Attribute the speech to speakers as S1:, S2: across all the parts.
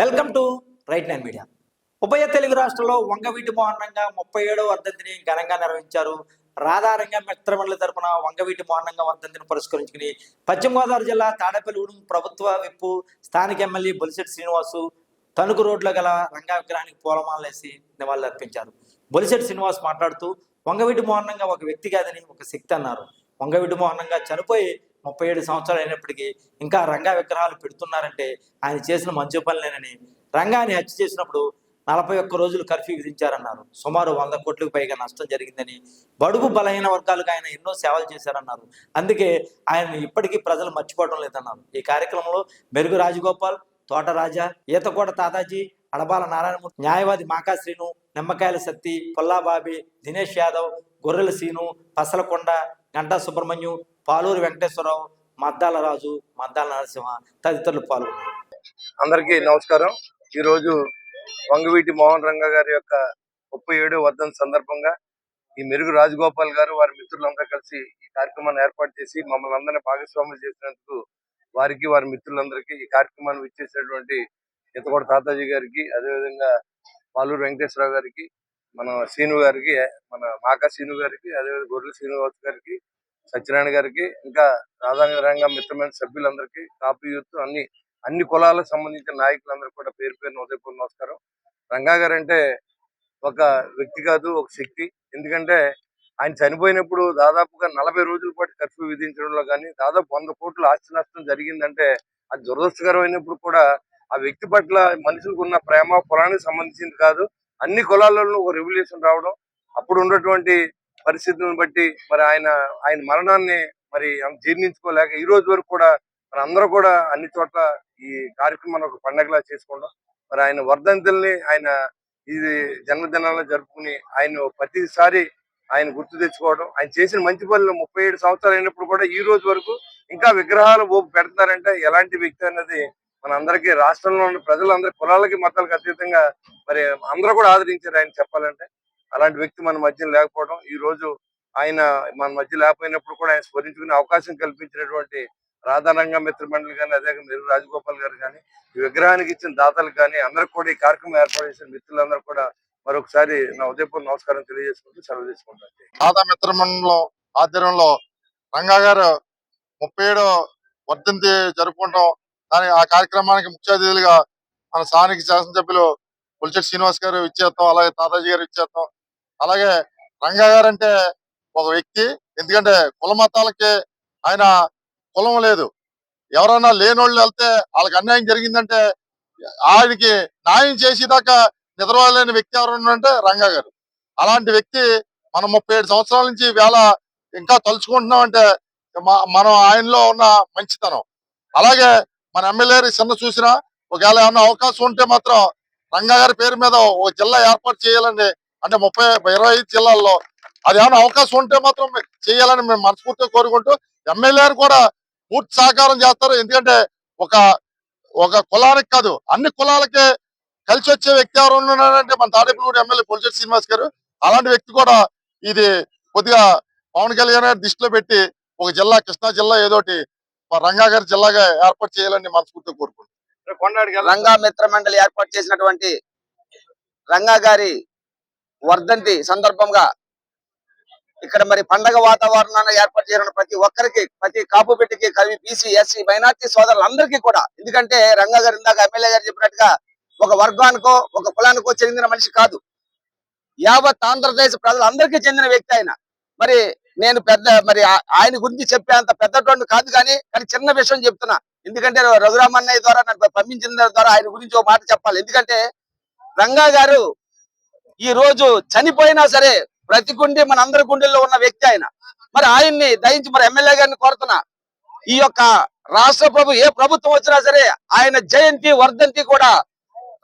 S1: Welcome to right nine media ఉభయ తెలుగు రాష్ట్రంలో వంగవీటి మోహనంగా ముప్పై ఏడవ వర్ధంతిని ఘనంగా నిర్వహించారు. రాధారంగ మిత్రమండలి తరపున వంగవీటి మోహనంగా వర్ధంతిని పురస్కరించుకుని పశ్చిమ గోదావరి జిల్లా తాడేపల్లిగూడెం ప్రభుత్వ విప్పు స్థానిక ఎమ్మెల్యే బొలిశెట్టి శ్రీనివాసు తణుకు రోడ్లో గల రంగా విగ్రహానికి పూలమాలేసి నివాళులర్పించారు బొలిశెట్టి శ్రీనివాస్ మాట్లాడుతూ వంగవీటి మోహనంగా ఒక వ్యక్తి కాదని ఒక శక్తి అన్నారు. వంగవీటి మోహనంగా చనిపోయి ముప్పై ఏడు సంవత్సరాలు అయినప్పటికీ ఇంకా రంగా విగ్రహాలు పెడుతున్నారంటే ఆయన చేసిన మంచి పనులేనని రంగాన్ని హత్య చేసినప్పుడు నలభై ఒక్క రోజులు కర్ఫ్యూ విధించారన్నారు. సుమారు వంద కోట్లకు పైగా నష్టం జరిగిందని బడుగు బలహీన వర్గాలకు ఆయన ఎన్నో సేవలు చేశారన్నారు. అందుకే ఆయన ఇప్పటికీ ప్రజలు మర్చిపోవడం లేదన్నారు. ఈ కార్యక్రమంలో మెరుగు రాజగోపాల్ తోట రాజా ఈతకోట తాతాజీ అడబాల నారాయణమూర్తి న్యాయవాది మాకా శ్రీను నిమ్మకాయల సత్తి పొల్లాబాబి దినేష్ యాదవ్ గొర్రెల సీను పసలకొండ గంటా సుబ్రహ్మణ్యం పాలూరు వెంకటేశ్వరరావు మద్దాల రాజు మద్దాల నరసింహ తదితరులు పాల్గొన్నారు.
S2: అందరికీ నమస్కారం. ఈ రోజు వంగవీటి మోహన్ రంగ గారి యొక్క ముప్పై ఏడు వర్ధన్ సందర్భంగా ఈ మెరుగు రాజగోపాల్ గారు వారి మిత్రులందరూ కలిసి ఈ కార్యక్రమాన్ని ఏర్పాటు చేసి మమ్మల్ని అందరినీ భాగస్వాములు చేసినందుకు వారికి వారి మిత్రులందరికీ ఈ కార్యక్రమాన్ని ఇచ్చేసినటువంటి ఇతకోట తాతాజీ గారికి అదేవిధంగా పాలూరు వెంకటేశ్వరరావు గారికి మన శ్రీను గారికి మన మాకా శ్రీను గారికి అదేవిధంగా గొర్రెల శ్రీనివాస్ గారికి సత్యనారాయణ గారికి ఇంకా రాధారంగ మిత్రమైన సభ్యులందరికీ కాపీ యూత్ అన్ని అన్ని కులాలకు సంబంధించిన నాయకులందరూ కూడా పేరు పేరున ఉదయపూర్ నమస్కారం. రంగా గారు అంటే ఒక వ్యక్తి కాదు ఒక శక్తి. ఎందుకంటే ఆయన చనిపోయినప్పుడు దాదాపుగా నలభై రోజుల పాటు కర్ఫ్యూ విధించడంలో కానీ దాదాపు వంద కోట్ల ఆస్తి నష్టం జరిగిందంటే అది దురదృష్టకరమైనప్పుడు కూడా ఆ వ్యక్తి పట్ల మనుషులకు ఉన్న ప్రేమ కులానికి సంబంధించింది కాదు. అన్ని కులాలలో ఒక రెవల్యూషన్ రావడం అప్పుడు ఉన్నటువంటి పరిస్థితులను బట్టి మరి ఆయన ఆయన మరణాన్ని మరి జీర్ణించుకోలేక ఈ రోజు వరకు కూడా మరి అందరూ కూడా అన్ని చోట్ల ఈ కార్యక్రమాన్ని ఒక పండగలా చేసుకోవడం మరి ఆయన వర్ధంతుల్ని ఆయన ఇది జన్మదినాలను జరుపుకుని ఆయన ప్రతిసారి ఆయన గుర్తు తెచ్చుకోవడం ఆయన చేసిన మంచి పనులు ముప్పై ఏడు సంవత్సరాలు అయినప్పుడు కూడా ఈ రోజు వరకు ఇంకా విగ్రహాలు పెడతారంటే ఎలాంటి వ్యక్తి అన్నది మనందరికీ రాష్ట్రంలో ఉన్న ప్రజలందరి కులాలకి మతాలకు అతీతంగా మరి అందరూ కూడా ఆదరించారు ఆయన చెప్పాలంటే. అలాంటి వ్యక్తి మన మధ్య లేకపోవడం ఈ రోజు ఆయన మన మధ్య లేకపోయినప్పుడు కూడా ఆయన స్మరించుకునే అవకాశం కల్పించినటువంటి రాధారంగ మిత్ర మండలి కానీ అదే మీరు రాజగోపాల్ గారు కానీ ఈ విగ్రహానికి ఇచ్చిన దాతలు కానీ అందరికి కూడా ఈ కార్యక్రమం ఏర్పాటు చేసిన మిత్రులందరూ కూడా మరొకసారి నా ఉదయపూర్ నమస్కారం తెలియజేసుకుంటూ సెలవు తీసుకుంటాను.
S3: రాధా మిత్రమండలంలో ఆధ్వర్యంలో రంగా గారు ముప్పై ఏడో వర్ధంతి జరుపుకుంటాం. దాని ఆ కార్యక్రమానికి ముఖ్య అతిథులుగా మన స్థానిక శాసనసభ్యులు పులిచెట్టి శ్రీనివాస్ గారు ఇచ్చేస్తాం అలాగే తాతాజీ గారు ఇచ్చేస్తాం. అలాగే రంగా గారు అంటే ఒక వ్యక్తి ఎందుకంటే కుల మతాలకి ఆయన కులం లేదు. ఎవరైనా లేనోళ్ళు వెళ్తే వాళ్ళకి అన్యాయం జరిగిందంటే ఆయనకి న్యాయం చేసేదాకా నిద్రలేని వ్యక్తి ఎవరు అంటే రంగా గారు. అలాంటి వ్యక్తి మనం ముప్పై ఏడు సంవత్సరాల నుంచి వేళ ఇంకా తలుచుకుంటున్నాం అంటే మనం ఆయనలో ఉన్న మంచితనం. అలాగే మన ఎమ్మెల్యే సన్న చూసినా ఒకవేళ ఏమన్నా అవకాశం ఉంటే మాత్రం రంగా గారి పేరు మీద ఒక జిల్లా ఏర్పాటు చేయాలండి అంటే ముప్పై ఇరవై ఐదు జిల్లాల్లో అది ఏమైనా అవకాశం ఉంటే మాత్రం చేయాలని మేము మనస్ఫూర్తిగా కోరుకుంటూ ఎమ్మెల్యే కూడా పూర్తి సహకారం చేస్తారు. ఎందుకంటే ఒక ఒక కులానికి కాదు అన్ని కులాలకే కలిసి వచ్చే వ్యక్తి ఎవరు ఉన్నారంటే మన తాడేపల్లి ఎమ్మెల్యే పొలిచెట్టి శ్రీనివాస్ గారు. అలాంటి వ్యక్తి కూడా ఇది కొద్దిగా పవన్ కళ్యాణ్ దృష్టిలో పెట్టి ఒక జిల్లా కృష్ణా జిల్లా ఏదోటి మా రంగా గారి జిల్లాగా ఏర్పాటు చేయాలని మనస్ఫూర్తిగా కోరుకుంటున్నాను
S2: కొండాడికి
S4: రంగా మిత్ర మండలి ఏర్పాటు చేసినటువంటి రంగా గారి వర్ధంతి సందర్భంగా ఇక్కడ మరి పండగ వాతావరణాన్ని ఏర్పాటు చేసిన ప్రతి ఒక్కరికి ప్రతి కాపు పెట్టికి కవి బీసీ ఎస్సీ మైనార్టీ సోదరులందరికీ కూడా. ఎందుకంటే రంగా గారు ఇందాక ఎమ్మెల్యే గారు చెప్పినట్టుగా ఒక వర్గానికో ఒక కులానికో చెందిన మనిషి కాదు. యావత్ ఆంధ్రప్రదేశ్ ప్రజలందరికీ చెందిన వ్యక్తి ఆయన. మరి నేను పెద్ద మరి ఆయన గురించి చెప్పేంత పెద్దటువంటి కాదు కానీ కానీ చిన్న విషయం చెప్తున్నా. ఎందుకంటే రఘురామన్నయ్య ద్వారా నన్ను పంపించిన ద్వారా ఆయన గురించి ఒక మాట చెప్పాలి. ఎందుకంటే రంగా గారు ఈ రోజు చనిపోయినా సరే ప్రతి గుండె మన అందరి గుండెల్లో ఉన్న వ్యక్తి ఆయన. మరి ఆయన్ని దయించి మరి ఎమ్మెల్యే గారిని కోరుతున్నా. ఈ యొక్క రాష్ట్ర ప్రభు ఏ ప్రభుత్వం వచ్చినా సరే ఆయన జయంతి వర్ధంతి కూడా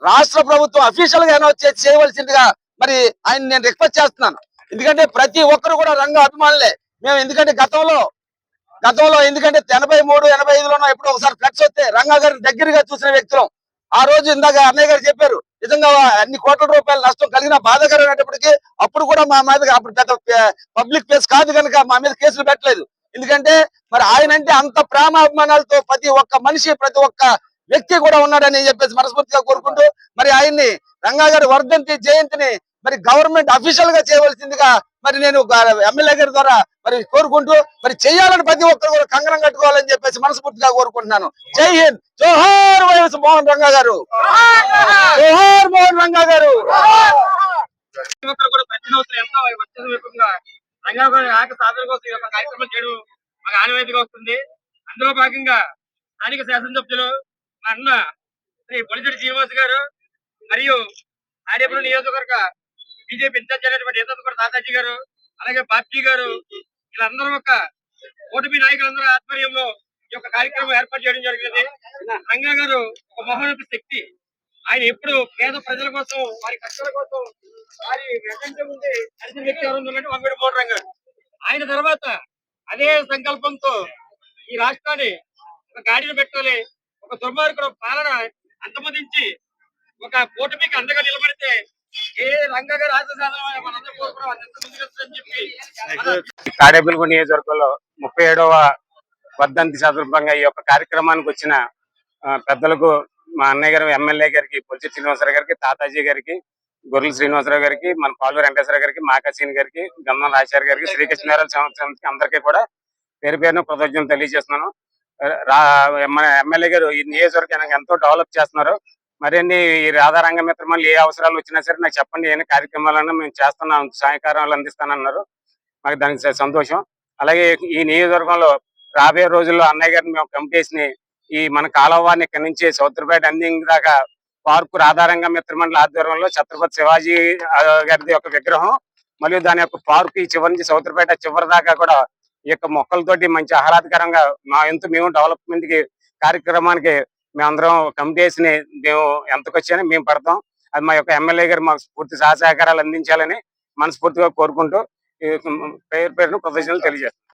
S4: రాష్ట్ర ప్రభుత్వం అఫీషియల్గా అనౌన్స్ చేయవలసిందిగా మరి ఆయన నేను రిక్వెస్ట్ చేస్తున్నాను. ఎందుకంటే ప్రతి ఒక్కరు కూడా రంగ అభిమానులే. మేము ఎందుకంటే గతంలో గతంలో ఎందుకంటే ఎనభై మూడు ఎనభై ఐదులోనో ఎప్పుడో ఒకసారి ఫ్లెక్స్ వస్తే రంగా గారిని దగ్గరగా చూసిన వ్యక్తులం. ఆ రోజు ఇందాక అన్నయ్య గారు చెప్పారు నిజంగా అన్ని కోట్ల రూపాయల నష్టం కలిగిన బాధకరమైనప్పటికీ అప్పుడు కూడా మా మీద అప్పుడు పెద్ద పబ్లిక్ ప్లేస్ కాదు కనుక మా మీద కేసులు పెట్టలేదు. ఎందుకంటే మరి ఆయన అంటే అంత ప్రేమ అభిమానాలతో ప్రతి ఒక్క మనిషి ప్రతి ఒక్క వ్యక్తి కూడా ఉన్నాడని చెప్పేసి మనస్ఫూర్తిగా కోరుకుంటూ మరి ఆయన్ని రంగా గారి వర్ధంతి జయంతిని మరి గవర్నమెంట్ అఫీషియల్గా చేయవలసిందిగా మరి నేను ఎమ్మెల్యే గారి ద్వారా మరి కోరుకుంటూ మరి చేయాలని ప్రతి ఒక్కరు కూడా కంగనం కట్టుకోవాలని చెప్పేసి మనస్ఫూర్తిగా కోరుకుంటున్నాను. జై హింద్. జోహార్ వైఎస్ మోహన్ రంగా గారు. జోహార్ మోహన్ రంగా గారు.
S5: ప్రతి ఒక్కరు కూడా వస్తుంది అందులో భాగంగా స్థానిక శాసనసభ్యులు మా అన్న శ్రీ పొలిచెడి శ్రీనివాస్ గారు మరియు ఆర్యపురం నియోజకవర్గ బీజేపీ ఇన్ఛార్జ్ అయినటువంటి కూడా తాతాజీ గారు అలాగే పార్టీ గారు వీళ్ళందరూ ఒక ఓటమి నాయకులందరూ ఆధ్వర్యంలో ఈ యొక్క కార్యక్రమం ఏర్పాటు చేయడం జరిగింది రంగా గారు ఒక మహోన్నత శక్తి. ఆయన ఎప్పుడు పేద ప్రజల కోసం వారి కష్టాల కోసం వారి వెంట ఉండి వ్యక్తి ఎవరు ఉన్నారంటే వంగడి మోహన్ రంగా ఆయన తర్వాత అదే సంకల్పంతో ఈ రాష్ట్రాన్ని ఒక గాడిని పెట్టాలి ఒక దుర్మార్గుడు పాలన అంతమదించి ఒక కూటమికి అండగా నిలబడితే ఏ రంగ
S6: తాడేపల్లిగూడ నియోజకవర్గంలో ముప్పై ఏడవ వర్ధంతి సందర్భంగా ఈ యొక్క కార్యక్రమానికి వచ్చిన పెద్దలకు మా అన్నయ్య గారు ఎమ్మెల్యే గారికి పొలిచి శ్రీనివాసరావు గారికి తాతాజీ గారికి గొర్రెల శ్రీనివాసరావు గారికి మన పాలు వెంకటేశ్వర గారికి మాకాసీని గారికి గంధం రాజశేఖర్ గారికి శ్రీకృష్ణారాయణ సంవత్సరానికి అందరికీ కూడా పేరు పేరున కృతజ్ఞతలు తెలియజేస్తున్నాను. రా ఎమ్మెల్యే గారు ఈ నియోజకవర్గానికి ఎంతో డెవలప్ చేస్తున్నారు. మరిన్ని ఈ రాధారంగ మిత్రమలు ఏ అవసరాలు వచ్చినా సరే నాకు చెప్పండి. ఏ కార్యక్రమాలన్నా మేము చేస్తున్నాం. సహాయకారాలు అందిస్తానన్నారు మాకు దానికి సంతోషం. అలాగే ఈ నియోజకవర్గంలో రాబోయే రోజుల్లో అన్నయ్య గారిని మేము కమిటీస్ని ఈ మన కాలవారిని ఇక్కడి నుంచి సౌత్రపేట అందింగ్ దాకా పార్కు రాధారంగ మిత్రమండలి ఆధ్వర్యంలో ఛత్రపతి శివాజీ ఆ, గారిది విగ్రహం. మరియు దాని యొక్క పార్కు ఈ చివరి నుంచి సౌత్రపేట చివరి దాకా కూడా ఈ యొక్క మొక్కలతోటి మంచి ఆహ్లాదకరంగా మా ఇంత మేము డెవలప్మెంట్కి కార్యక్రమానికి మేమందరం కమిటీస్ని మేము ఎంతకొచ్చానో మేము పడతాం. అది మా యొక్క ఎమ్మెల్యే గారు మాకు పూర్తి సహసహకారాలు అందించాలని మనస్ఫూర్తిగా కోరుకుంటూ పేరు పేరును ప్రదర్శనలు తెలియజేస్తాం